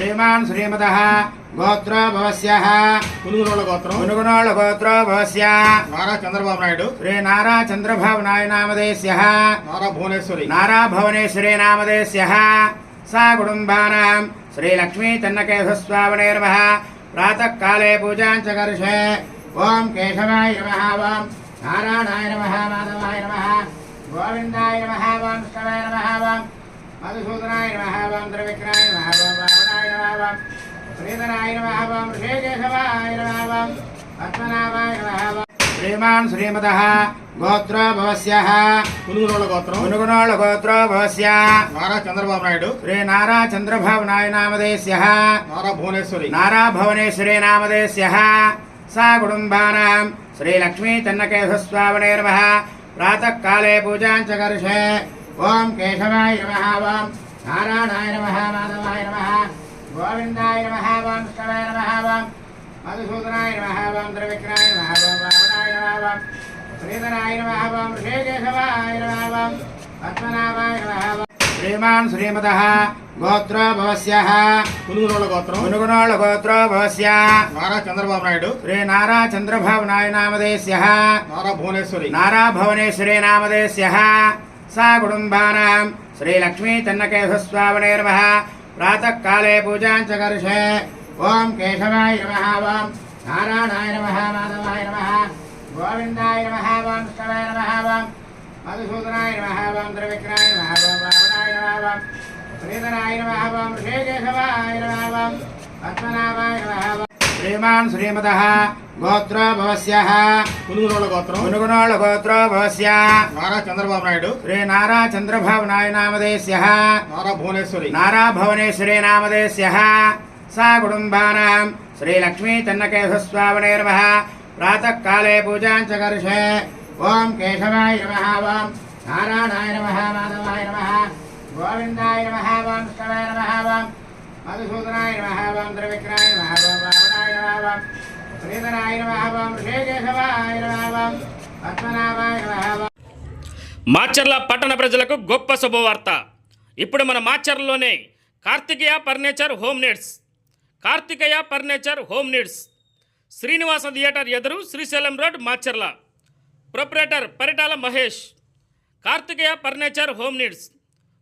శ్రీమాన్ శ్రీమతః గోత్రో భవస్యః పునుగురోళ్ళ గోత్రం మునుగుణోళ గోత్రో భవస్య నారా చంద్రబాబు నాయుడు శ్రీ నారా చంద్రబాబు నాయుడు నామదేశ్యః నారా భువనేశ్వరి నారా భువనేశ్వరీ నామదేశ్యః సా కుటుంబానాం శ్రీ లక్ష్మీ తన్నకేశస్వామినే నమః ప్రాతఃకాలే పూజాం చ కర్షే ఓం కేశవాయ నమః ఓం నారాయణాయ నమః మాధవాయ నమః గోవిందాయ నమః ఓం శివాయ నమః ఓం మధుసూదనాయ త్రివిక్రమాయ నమః ఓం రావణాయ ఓం శ్రీధరాయ శ్రీకేశవాయ నమః ఓం పద్మనాభాయ ఓం శ్రీమాన్ శ్రీమతః గోత్రో భవస్యః పునుగురోళ్ళ గోత్రం. మునుగుణోళ గోత్రో భవస్య. నారా చంద్రబాబు నాయుడు. శ్రీ నారా చంద్రబాబు నాయుడు నామదేశ్యః నారా భువనేశ్వరి. నారా భువనేశ్వరీ నామదేశ్యః సా కుటుంబానాం శ్రీ లక్ష్మీ తన్నకేశస్వామినే నమః. ప్రాతఃకాలే పూజాం చ కర్షే. ఓం కేశవాయ నమః ఓం నారాయణాయ నమః మాధవాయ నమః గోవిందాయ నమః ఓం శివాయ నమః ఓం మధుసూదనాయ నమః ఓం త్రివిక్రమాయ నమః ఓం రావణాయ నమః ఓం శ్రీధరాయ నమః ఓం శ్రీకేశవాయ నమః ఓం పద్మనాభాయ నమః ఓం శ్రీమాన్ శ్రీమతః గోత్రో భవస్యః. పునుగురోళ్ళ గోత్రం. మునుగుణోళ గోత్రో భవస్య. నారా చంద్రబాబు నాయుడు. శ్రీ నారా చంద్రబాబు నాయుడు నామదేశ్యః నారా భువనేశ్వరి. నారా భువనేశ్వరీ నామదేశ్యః సా కుటుంబానాం శ్రీ లక్ష్మీ తన్నకేశస్వామినే నమః ప్రాతఃకాలే పూజాం చ కర్షే ఓం కేశవాయ నమః ఓం నారాయణాయ నమః మాధవాయ నమః గోవిందాయ నమః ఓం శివాయ నమః ఓం మధుసూదనాయ నమః ఓం త్రివిక్రమాయ నమః ఓం రావణాయ నమః ఓం శ్రీధరాయ నమః ఓం శ్రీకేశవాయ నమః ఓం పద్మనాభాయ నమః ఓం శ్రీమాన్ శ్రీమతః గోత్రో. భవస్యః పునుగురోళ్ళ గోత్రం మునుగుణోళ గోత్రో భవస్య। నారా చంద్రబాబు నాయుడు. శ్రీ నారా చంద్రబాబు నాయుడు నామదేశ్యః నారా భువనేశ్వరి. నారా భువనేశ్వరీ నామదేశ్యః సా కుటుంబానాం శ్రీ లక్ష్మీ తన్నకేశస్వామినే నమః। ప్రాతఃకాలే పూజాం చ కర్షే। ఓం కేశవాయ నమః ఓం నారాయణాయ నమః మాధవాయ నమః। గోవిందాయ నమః ఓం శివాయ నమః ఓం మధుసూదనాయ నమః ఓం త్రివిక్రమాయ రావణాయ శ్రీధరాయ నమః పద్మనాభాయ నమః మాచర్ల పట్టణ ప్రజలకు గొప్ప శుభవార్త. ఇప్పుడు మన మాచర్లలోనే Karthikeya furniture home needs. Karthikeya furniture home needs. Srinivasa theatre ఎదురు Srisailam road Macherla. Proprietor Paritala Mahesh. Karthikeya furniture home needs.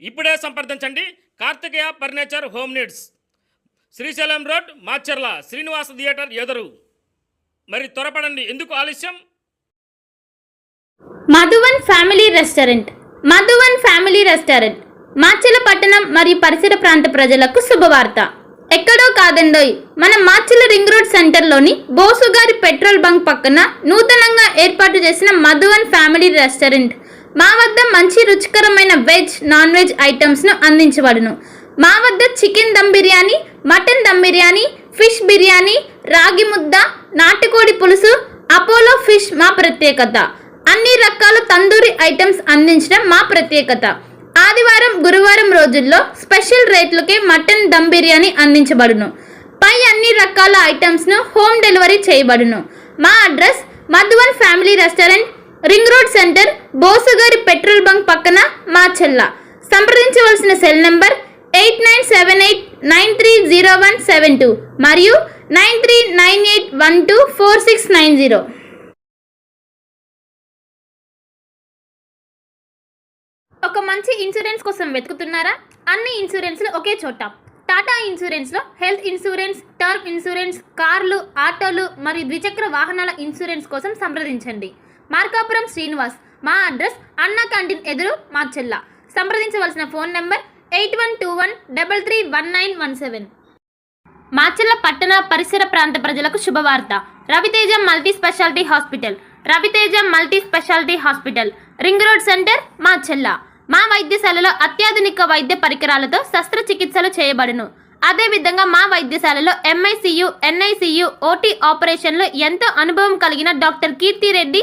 ఇప్పుడే సంప్రదించండి. Karthikeya furniture home needs. Srisailam road Macherla Srinivasa theatre ఎదురు. మరి త్వరపడండి. ఎందుకు ఆలస్యం? Madhuvan family restaurant. Madhuvan family restaurant. Macherla పట్టణం మరియు పరిసర ప్రాంత ప్రజలకు శుభవార్త. ఎక్కడో కాదండోయ్. మన మాచెల రింగ్ రోడ్ సెంటర్లోని బోసుగారి పెట్రోల్ బంక్ పక్కన నూతనంగా ఏర్పాటు చేసిన మధువన్ ఫ్యామిలీ రెస్టారెంట్. మా వద్ద మంచి రుచికరమైన వెజ్ నాన్ వెజ్ ఐటమ్స్ను అందించబడును. మా వద్ద chicken dum biryani mutton dum biryani fish biryani రాగి ముద్ద నాటుకోడి పులుసు అపోలో ఫిష్ మా ప్రత్యేకత. అన్ని రకాల తందూరి ఐటమ్స్ అందించడం మా ప్రత్యేకత. ఆదివారం గురువారం రోజుల్లో స్పెషల్ రేట్లకే మటన్ దమ్ బిర్యానీ అందించబడును. పై అన్ని రకాల ఐటమ్స్ను హోమ్ డెలివరీ చేయబడును. మా address Madhuvan family restaurant ring road centre బోసుగారి petrol bunk పక్కన మా చెల్ల. సంప్రదించవలసిన cell number eight nine seven eight nine three zero one seven two మరియు nine three nine eight one two four six nine zero. ఒక మంచి insurance కోసం వెతుకుతున్నారా? అన్ని ఇన్సూరెన్స్లు ఒకే చోట. టాటా ఇన్సూరెన్స్లో హెల్త్ ఇన్సూరెన్స్ టర్మ్ ఇన్సూరెన్స్ కార్లు ఆటోలు మరియు ద్విచక్ర వాహనాల ఇన్సూరెన్స్ కోసం సంప్రదించండి. మార్కాపురం శ్రీనివాస్. మా అడ్రస్ అన్నా క్యాంటీన్ ఎదురు మార్చెల్ల సంప్రదించవలసిన phone number eight one two one double three one nine one seven. Macherla పట్టణ పరిసర ప్రాంత ప్రజలకు శుభవార్త. Raviteja multi speciality hospital. Raviteja multi speciality hospital. Ring road centre Macherla మా వైద్యశాలలో అత్యాధునిక వైద్య పరికరాలతో శస్త్రచికిత్సలు చేయబడును. అదేవిధంగా మా వైద్యశాలలో ఎంఐసియు ఎన్ఐసియు ఓటీ ఆపరేషన్లో ఎంతో అనుభవం కలిగిన doctor Keerthireddy